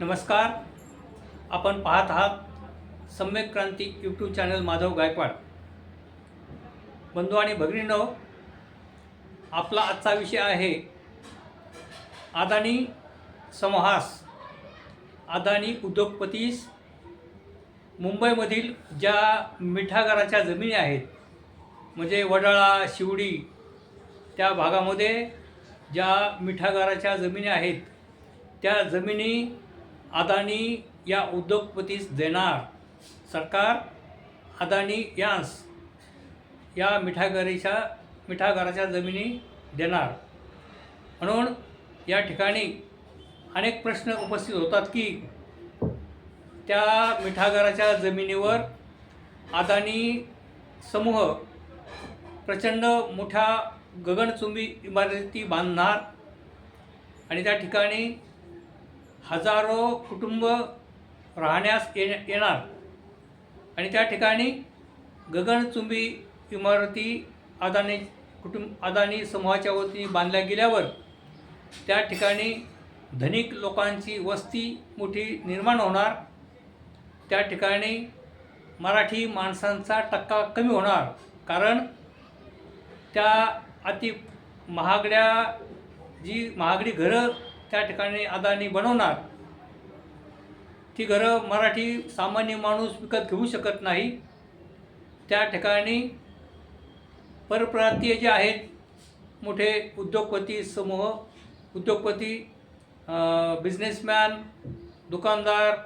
नमस्कार. आपण पाहत आहात सम्यक क्रांती यूट्यूब चॅनल माधव गायकवाड. बंधू आणि भगिनींनो आपला आजचा विषय आहे अदानी समहास. अदानी उद्योगपतीस मुंबईमधील ज्या मिठागराच्या जमिनी आहेत म्हणजे वडाळा शिवडी त्या भागामध्ये ज्या मिठागराच्या जमिनी आहेत त्या जमिनी अदानी या उद्योगपतीस देणार सरकार अदानी यांस या मिठागरीच्या मिठागराच्या जमिनी देणार. म्हणून या ठिकाणी अनेक प्रश्न उपस्थित होतात की त्या मिठागराच्या जमिनीवर अदानी समूह प्रचंड मोठ्या गगनचुंबी इमारती बांधणार आणि त्या ठिकाणी हजारो कुटुंब राहण्यास ये येणार. आणि त्या ठिकाणी गगनचुंबी इमारती अदानी कुटुंब अदानी समूहाच्या वतीने बांधल्या गेल्यावर त्या ठिकाणी धनिक लोकांची वस्ती मोठी निर्माण होणार. त्या ठिकाणी मराठी माणसांचा टक्का कमी होणार. कारण त्या अति महागड्या जी महागडी घरं त्या ठिकाणी अदानी बनवणार. ती घरं मराठी सामान्य माणूस विकत घेऊ शकत नाही. त्या ठिकाणी परप्रांतीय जे आहेत मोठे उद्योगपती समूह उद्योगपती बिझनेसमॅन दुकानदार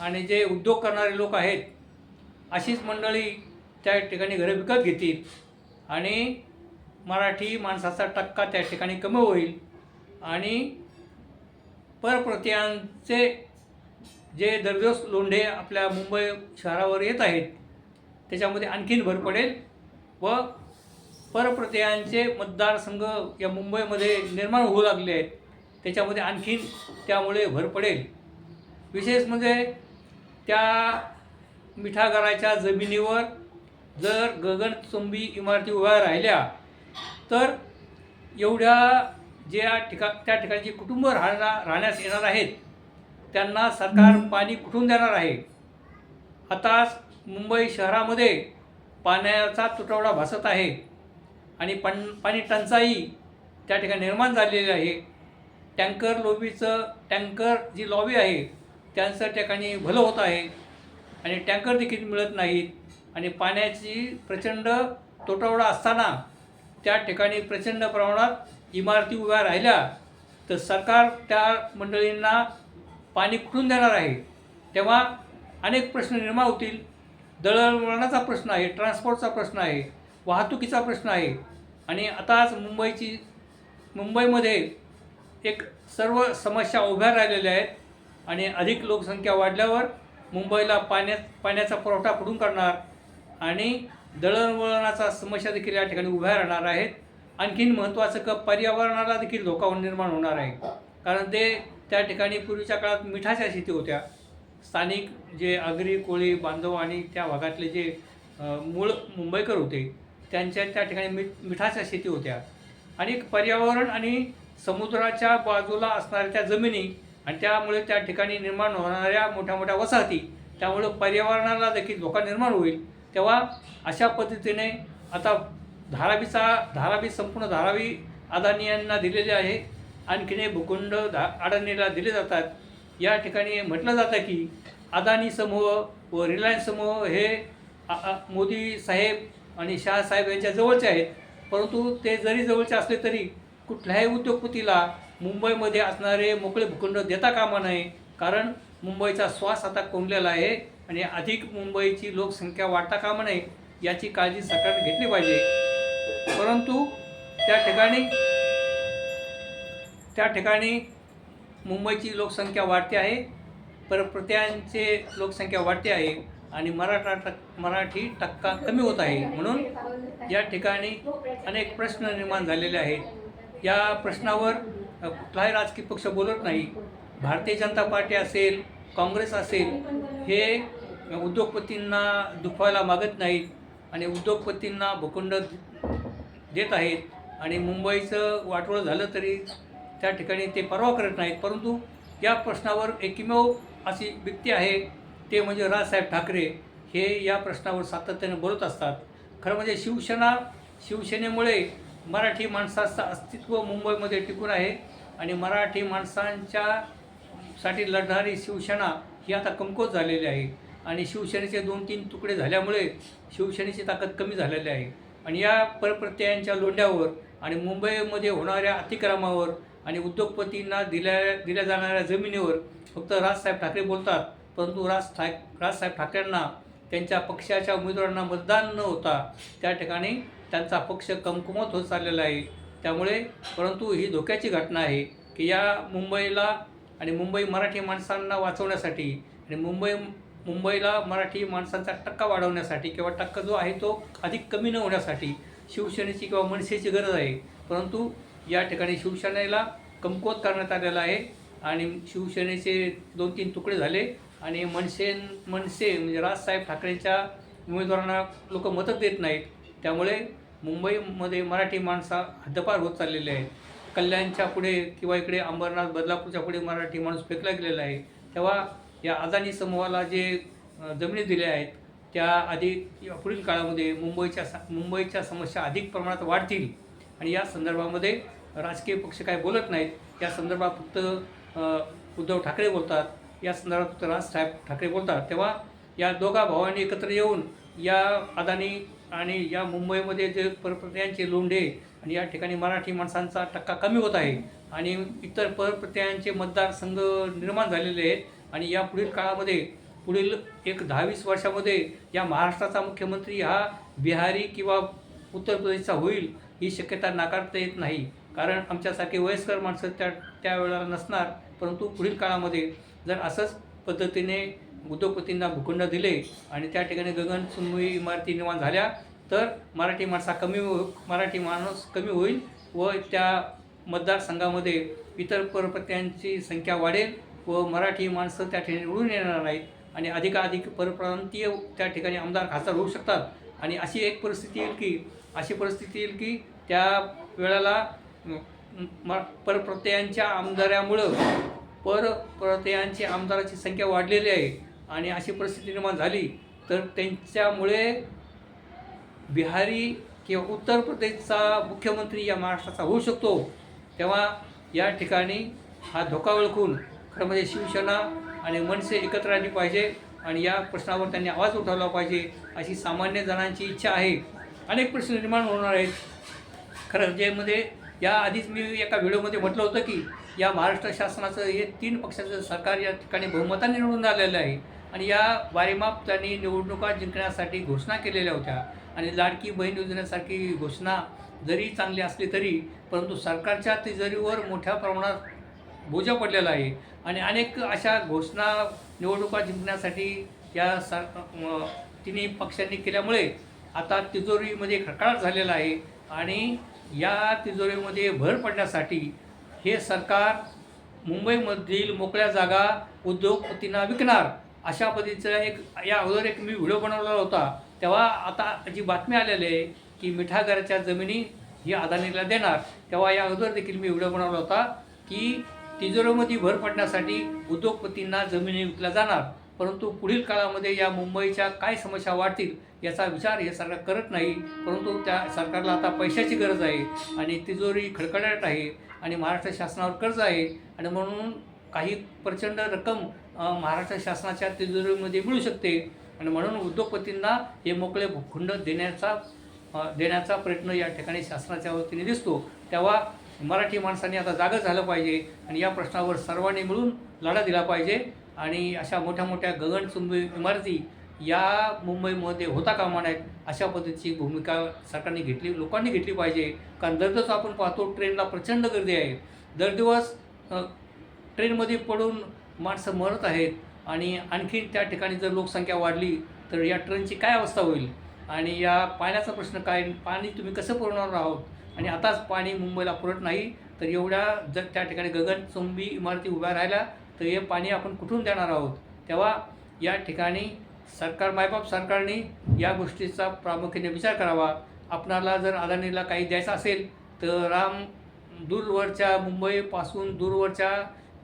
आणि जे उद्योग करणारे लोक आहेत अशीच मंडळी त्या ठिकाणी घरं विकत घेतील आणि मराठी माणसाचा टक्का त्या ठिकाणी कमी होईल आणि परप्रतियांचे जे दररोज लोंढे आपल्या मुंबई शहरावर येत आहेत त्याच्यामध्ये आणखीन भर पडेल व परप्रत्ययांचे मतदारसंघ या मुंबईमध्ये निर्माण होऊ लागले आहेत त्याच्यामध्ये आणखीन त्यामुळे भर पडेल. विशेष म्हणजे त्या मिठागराच्या जमिनीवर जर गगनचुंबी इमारती उभ्या राहिल्या तर एवढ्या ज्या ठिका त्या ठिकाणची कुटुंब राहणार राहण्यास येणार आहेत. त्यांना सरकार पाणी कुठून देणार आहे? आताच मुंबई शहरामध्ये पाण्याचा तुटवडा भासत आहे आणि पण पाणी टंचाई त्या ठिकाणी निर्माण झालेली आहे. टँकर लॉबीचं टँकर जी लॉबी आहे त्यांचं ठिकाणी भलं होत आहे आणि टँकर देखील मिळत नाहीत. आणि पाण्याची प्रचंड तुटवडा असताना त्या ठिकाणी प्रचंड प्रमाणात इमारती उभ्या राहिल्या. तर सरकार त्या मंडळींना पाणी कुठून देणार आहे? तेव्हा अनेक प्रश्न निर्माण होतील. दळणवळणाचा प्रश्न आहे ट्रान्सपोर्टचा प्रश्न आहे वाहतुकीचा प्रश्न आहे. आणि आताच मुंबईची मुंबईमध्ये एक सर्व समस्या उभ्या राहिलेल्या आहेत. आणि अधिक लोकसंख्या वाढल्यावर मुंबईला पाण्या पाण्याचा पुरवठा कुठून करणार? आणि दळणवळणाचा समस्या देखील या ठिकाणी उभ्या राहणार आहेत. आणखीन महत्त्वाचं क पर्यावरणाला देखील धोका निर्माण होणार आहे. कारण ते त्या ठिकाणी पूर्वीच्या काळात मिठाच्या शेती होत्या. स्थानिक जे आगरी कोळी बांधव आणि त्या भागातले जे मूळ मुंबईकर होते त्यांच्या त्या ठिकाणी मिठ मिठाच्या शेती होत्या. आणि पर्यावरण आणि समुद्राच्या बाजूला असणाऱ्या त्या जमिनी आणि त्यामुळे त्या ठिकाणी निर्माण होणाऱ्या मोठ्या मोठ्या वसाहती त्यामुळं पर्यावरणाला देखील धोका निर्माण होईल. तेव्हा अशा पद्धतीने आता धारावीचा धारावी संपूर्ण धारावी अदानी यांना दिलेले आहे. आणखीन भूखंड धा अडाणीला दिले जातात. या ठिकाणी म्हटलं जातं की अदानी समूह व रिलायन्स समूह हे मोदी साहेब आणि शाहसाहेब यांच्या जवळचे आहेत. परंतु ते जरी जवळचे असले तरी कुठल्याही उद्योगपतीला मुंबईमध्ये असणारे मोकळे भूखंड देता कामा नये. कारण मुंबईचा श्वास आता कोंबलेला आहे आणि अधिक मुंबईची लोकसंख्या वाढता कामा नये याची काळजी सरकारने घेतली पाहिजे. परंतु त्या ठिकाणी त्या ठिकाणी मुंबईची लोकसंख्या वाढते आहे परप्रत्यांचे लोकसंख्या वाढते आहे आणि मराठा टक मराठी टक्का कमी होत आहे. म्हणून या ठिकाणी अनेक प्रश्न निर्माण झालेले आहेत. या प्रश्नावर कुठलाही राजकीय पक्ष बोलत नाही. भारतीय जनता पार्टी असेल काँग्रेस असेल हे उद्योगपतींना दुखवायला मागत नाहीत आणि उद्योगपतींना भूखंड देत आहेत. आणि मुंबईचं वाटोळं झालं तरी त्या ठिकाणी ते परवा करत नाहीत. परंतु या प्रश्नावर एकमेव अशी व्यक्ती आहे ते म्हणजे राजसाहेब ठाकरे. हे या प्रश्नावर सातत्याने बोलत असतात. खरं म्हणजे शिवसेना शिवसेनेमुळे मराठी माणसाचं अस्तित्व मुंबईमध्ये टिकून आहे आणि मराठी माणसांच्या साठी लढणारी शिवसेना ही आता कमकुवत झालेली आहे. आणि शिवसेनेचे दोन तीन तुकडे झाल्यामुळे शिवसेनेची ताकद कमी झालेली आहे. आणि या परप्रत्ययांच्या लोंढ्यावर आणि मुंबईमध्ये होणाऱ्या अतिक्रमावर आणि उद्योगपतींना दिल्या दिल्या जाणाऱ्या जमिनीवर फक्त राजसाहेब ठाकरे बोलतात परंतु राज ठाक राजसाहेब ठाकरेंना त्यांच्या पक्षाच्या उमेदवारांना मतदान न होता त्या ठिकाणी त्यांचा पक्ष कमकुमत होत चाललेला आहे. त्यामुळे परंतु ही धोक्याची घटना आहे की या मुंबईला आणि मुंबई मराठी माणसांना वाचवण्यासाठी आणि मुंबई मुंबईला मराठी माणसांचा टक्का वाढवण्यासाठी किंवा टक्का जो आहे तो अधिक कमी न होण्यासाठी शिवसेनेची किंवा मनसेची गरज आहे. परंतु या ठिकाणी शिवसेनेला कमकुवत करण्यात आलेला आहे. आणि शिवसेनेचे दोन तीन तुकडे झाले. आणि मनसे मनसे म्हणजे राजसाहेब ठाकरेंच्या उमेदवारांना लोक मतं देत नाहीत. त्यामुळे मुंबईमध्ये मराठी माणसा हद्दपार होत चाललेले आहे. कल्याणच्या पुढे किंवा इकडे अंबरनाथ बदलापूरच्या पुढे मराठी माणूस फेकला गेलेला आहे. तेव्हा या अदानी समूहाला जे जमिनी दिल्या आहेत त्या अधिक या पुढील काळामध्ये मुंबईच्या मुंबईच्या समस्या अधिक प्रमाणात वाढतील. आणि या संदर्भामध्ये राजकीय पक्ष काय बोलत नाहीत या संदर्भात फक्त उद्धव ठाकरे बोलतात या संदर्भात फक्त राजसाहेब ठाकरे बोलतात. तेव्हा या दोघा भावांनी एकत्र येऊन या अदानी आणि या मुंबईमध्ये जे परप्रत्यांचे लोंढे आणि या ठिकाणी मराठी माणसांचा टक्का कमी होत आहे आणि इतर परप्रत्यांचे मतदारसंघ निर्माण झालेले आहेत आणि या पुढील काळामध्ये पुढील एक दहावीस वर्षामध्ये या महाराष्ट्राचा मुख्यमंत्री हा बिहारी किंवा उत्तर प्रदेशचा होईल ही शक्यता नाकारता येत नाही. कारण आमच्यासारखे वयस्कर माणसं त्या त्यावेळेला नसणार. परंतु पुढील काळामध्ये जर असंच पद्धतीने उद्योगपतींना भूखंड दिले आणि त्या ठिकाणी गगनचुंबी इमारती निर्माण झाल्या तर मराठी माणसा कमी हो मराठी माणूस कमी होईल व त्या मतदारसंघामध्ये इतर परप्रत्यांची संख्या वाढेल व मराठी माणसं त्या ठिकाणी निवडून येणार नाहीत आणि अधिकाधिक परप्रांतीय त्या ठिकाणी आमदार खासदार होऊ शकतात. आणि अशी एक परिस्थिती येईल की अशी परिस्थिती येईल की त्या वेळेला म परप्रत्ययांच्या आमदारामुळं परप्रत्ययांची आमदाराची संख्या वाढलेली आहे आणि अशी परिस्थिती निर्माण झाली तर त्यांच्यामुळे बिहारी किंवा उत्तर प्रदेशचा मुख्यमंत्री या महाराष्ट्राचा होऊ शकतो. तेव्हा या ठिकाणी हा धोका ओळखून खरं म्हणजे शिवसेना आणि मनसे एकत्र आली पाहिजे आणि या प्रश्नावर त्यांनी आवाज उठवला पाहिजे अशी सामान्य जणांची इच्छा आहे. अनेक प्रश्न निर्माण होणार आहेत. खरं जे या आधीच मी एका व्हिडिओमध्ये म्हटलं होतं की या महाराष्ट्र शासनाचं हे तीन पक्षाचं सरकार या ठिकाणी बहुमताने निवडून आलेलं आहे. आणि या वारेमाप त्यांनी निवडणुका जिंकण्यासाठी घोषणा केलेल्या होत्या. आणि लाडकी बहीण योजनेसारखी घोषणा जरी चांगली असली तरी परंतु सरकारच्या तिजोरीवर मोठ्या प्रमाणात बोजा पडलेला आहे. आणि अनेक अशा घोषणा निवडणुका जिंकण्यासाठी या सर तिन्ही पक्षांनी केल्यामुळे आता तिजोरीमध्ये खडखडाट झालेला आहे आणि या तिजोरीमध्ये भर पडण्यासाठी हे सरकार मुंबईमधील मोकळ्या जागा उद्योगपतींना विकणार अशा पद्धतीचं एक या अगोदर एक मी व्हिडिओ बनवलेला होता. तेव्हा आता जी बातमी आलेली आहे की मिठागराच्या जमिनी ही अदानीला देणार. तेव्हा या अगोदर देखील मी व्हिडिओ बनवला होता की तिजोरीमध्ये भर पडण्यासाठी उद्योगपतींना जमिनी विकल्या जाणार. परंतु पुढील काळामध्ये या मुंबईच्या काय समस्या वाढतील याचा विचार हे सरकार करत नाही परंतु त्या सरकारला आता पैशाची गरज आहे आणि तिजोरी खडखडाट आहे आणि महाराष्ट्र शासनावर कर्ज आहे आणि म्हणून काही प्रचंड रक्कम महाराष्ट्र शासनाच्या तिजोरीमध्ये मिळू शकते. आणि म्हणून उद्योगपतींना हे मोकळे भूखंड देण्याचा देण्याचा प्रयत्न या ठिकाणी शासनाच्या वतीने दिसतो. तेव्हा मराठी माणसांनी आता जागं झालं पाहिजे आणि या प्रश्नावर सर्वांनी मिळून लढा दिला पाहिजे. आणि अशा मोठ्या मोठ्या गगनचुंबी इमारती या मुंबईमध्ये होता कामा नाहीत अशा पद्धतीची भूमिका सरकारने घेतली लोकांनी घेतली पाहिजे. कारण दरदिवस आपण पाहतो ट्रेनला प्रचंड गर्दी आहे. दर दिवस ट्रेनमध्ये पडून माणसं मरत आहेत. आणि आणखी त्या ठिकाणी जर लोकसंख्या वाढली तर या ट्रेनची काय अवस्था होईल? आणि या पाण्याचा प्रश्न काय? पाणी तुम्ही कसं पुरवणार आहोत? आणि आताच पाणी मुंबईला पुरत नाही तर एवढ्या जर त्या ठिकाणी गगनचुंबी इमारती उभ्या राहिल्या तर हे पाणी आपण कुठून देणार आहोत? तेव्हा या ठिकाणी सरकार मायबाप सरकारने या गोष्टीचा प्रामुख्याने विचार करावा. आपणाला जर अदानीला काही द्यायचं असेल तर राम दूरवरच्या मुंबईपासून दूरवरच्या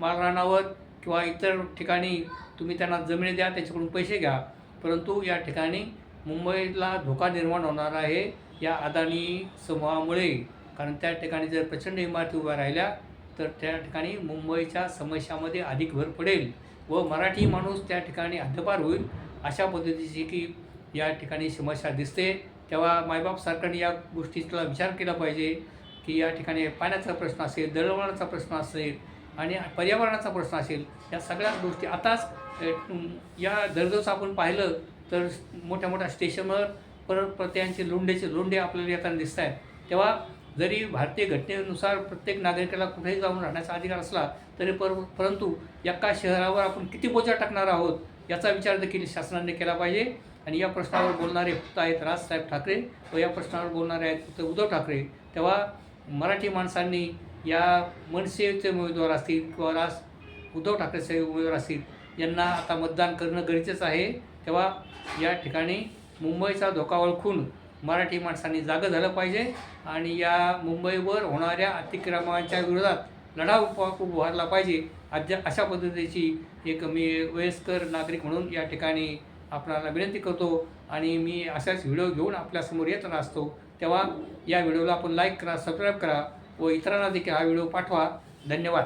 मालरानावर किंवा इतर ठिकाणी तुम्ही त्यांना जमिनी द्या त्याच्याकडून पैसे घ्या. परंतु या ठिकाणी मुंबईला धोका निर्माण होणार आहे या अदानी समूहामुळे. कारण त्या ठिकाणी जर प्रचंड इमारती उभ्या राहिल्या तर त्या ठिकाणी मुंबईच्या समस्यामध्ये अधिक भर पडेल व मराठी माणूस त्या ठिकाणी हद्दपार होईल. अशा पद्धतीची की या ठिकाणी समस्या दिसते. तेव्हा मायबाप सरकारने या गोष्टीचा विचार केला पाहिजे की या ठिकाणी पाण्याचा प्रश्न असेल दळणवळणाचा प्रश्न असेल आणि पर्यावरणाचा प्रश्न असेल या सगळ्या गोष्टी आताच या दररोज आपण पाहिलं तर मोठ्या मोठ्या स्टेशनवर परत प्रत्ययांचे लोंढेचे लोंढे आपल्याला येताना दिसत आहेत तेव्हा जरी भारतीय घटनेनुसार प्रत्येक नागरिकाला कुठेही जाऊन राहण्याचा अधिकार असला तरी पर परंतु एका शहरावर आपण किती बोजा टाकणार आहोत? याचा विचार देखील शासनाने केला पाहिजे. आणि या प्रश्नावर बोलणारे फक्त आहेत राजसाहेब ठाकरे व या प्रश्नावर बोलणारे आहेत फक्त उद्धव ठाकरे. तेव्हा मराठी माणसांनी या मनसेचे उमेदवार असतील किंवा राज उद्धव ठाकरेचे उमेदवार असतील यांना आता मतदान करणं गरजेचं आहे. तेव्हा या ठिकाणी मुंबईचा धोका ओळखून मराठी माणसांनी जागं झालं पाहिजे. आणि या मुंबईवर होणाऱ्या अतिक्रमणाच्या विरोधात लढा उपा उभारला पाहिजे. अद्या अशा पद्धतीची एक मी वयस्कर नागरिक म्हणून या ठिकाणी आपणाला विनंती करतो आणि मी अशाच व्हिडिओ घेऊन आपल्यासमोर येत असतो तेव्हा या व्हिडिओला आपण लाईक करा सबस्क्राईब करा व इतरांना देखील हा व्हिडिओ पाठवा. धन्यवाद.